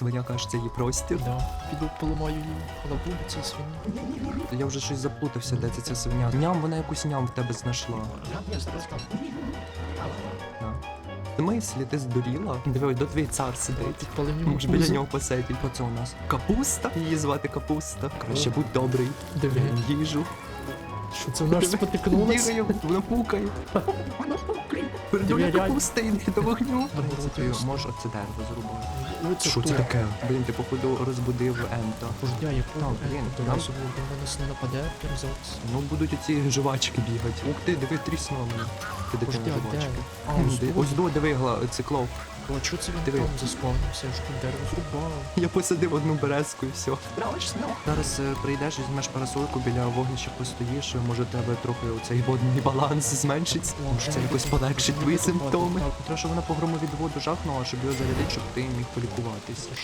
свиня каже, це її простір. Да. Піду поламаю її голову цієї свині. Я вже щось заплутався, де це ця свиня. Ням, вона якусь ням в тебе знайшла. Да. В смислі, ти здуріла? Диви, до твій цар сидить. Може біля нього посидіть. Оце у нас капуста. Її звати капуста. Краще будь добрий. Диви, Їжу. що це вона ж спотикнулась? Бігає, вона пукає. Передуля реально. капуста до вогню. Принципі, Може це дерево зрубати. Ну, це Що це таке? Блін, ти походу розбудив Ента. Пождя, я понял. Блін, то нам- собі на нас не нападе, прям зараз. Ну будуть оці жвачки бігати. Ух ти, диви, тріснуло мене. Ти дитина жвачки. Ось. Ось до, диви, гла, циклоп. А чого це він Диви. там заспавнився? Я ж тут дерево зрубав. Я посадив одну березку і все. Зараз е, прийдеш, візьмеш парасольку біля вогнища постоїш, може тебе трохи оцей водний баланс зменшиться. Може це якось полегшить твої симптоми. Треба, щоб вона по громовідводу жахнула, щоб його зарядити, щоб ти міг полікуватись.